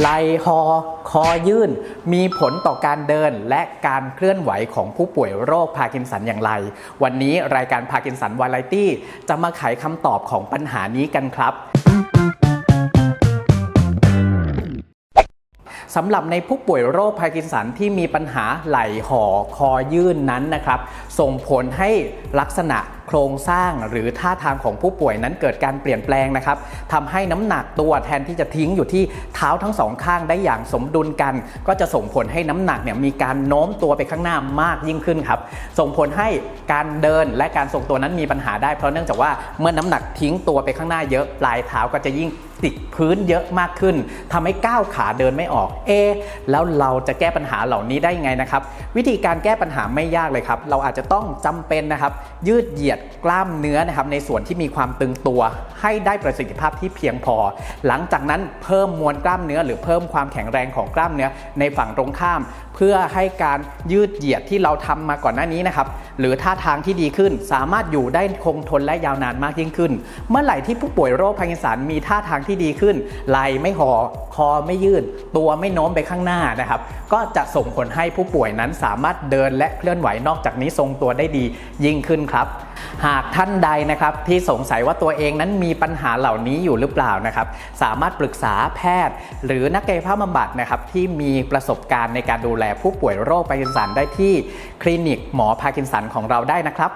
ไหล่คอคอยื่น มีผลต่อการเดินและการเคลื่อนไหวของผู้ป่วยโรคพาร์กินสันอย่างไร วันนี้รายการพาร์กินสันวาไรตี้จะมาไขคำตอบของปัญหานี้กันครับสำหรับในผู้ป่วยโรคพาร์กินสันที่มีปัญหาไหล่ห่อคอยื่นนั้นนะครับ ส่งผลให้ลักษณะโครงสร้างหรือท่าทางของผู้ป่วยนั้นเกิดการเปลี่ยนแปลงนะครับทำให้น้ำหนักตัวแทนที่จะทิ้งอยู่ที่เท้าทั้งสองข้างได้อย่างสมดุลกัน ก็จะส่งผลให้น้ำหนักเนี่ยมีการโน้มตัวไปข้างหน้ามากยิ่งขึ้นครับ ส่งผลให้การเดินและการทรงตัวนั้นมีปัญหาได้เพราะเนื่องจากว่าเมื่อน้ำหนักทิ้งตัวไปข้างหน้าเยอะปลายเท้าก็จะยิ่งติดพื้นเยอะมากขึ้นทำให้ก้าวขาเดินไม่ออก เอ แล้วเราจะแก้ปัญหาเหล่านี้ได้ไงนะครับ วิธีการแก้ปัญหาไม่ยากเลยครับ เราอาจจะต้องจำเป็นนะครับ ยืดเหยียดกล้ามเนื้อนะครับในส่วนที่มีความตึงตัว ให้ได้ประสิทธิภาพที่เพียงพอ หลังจากนั้นเพิ่มมวลกล้ามเนื้อ หรือเพิ่มความแข็งแรงของกล้ามเนื้อในฝั่งตรงข้าม เพื่อให้การยืดเหยียดที่เราทำมาก่อนหน้านี้นะครับหรือท่าทางที่ดีขึ้น สามารถอยู่ได้คงทนและยาวนานมากยิ่งขึ้น เมื่อไหร่ที่ผู้ป่วยโรคพาร์กินสันมีท่าทางที่ดีขึ้นไหล่ไม่ห่อคอไม่ยืดตัวไม่โน้มไปข้างหน้านะครับก็จะส่งผลให้ผู้ป่วยนั้นสามารถเดินและเคลื่อนไหวนอกจากนี้ทรงตัวได้ดียิ่งขึ้นครับ หากท่านใดนะครับที่สงสัยว่าตัวเองนั้นมีปัญหาเหล่านี้อยู่หรือเปล่านะครับ สามารถปรึกษาแพทย์ หรือนักกายภาพบำบัดนะครับที่มีประสบการณ์ในการดูแลผู้ป่วยโรคพาร์กินสันได้ที่คลินิกหมอพาร์กินสันของเราได้นะครับ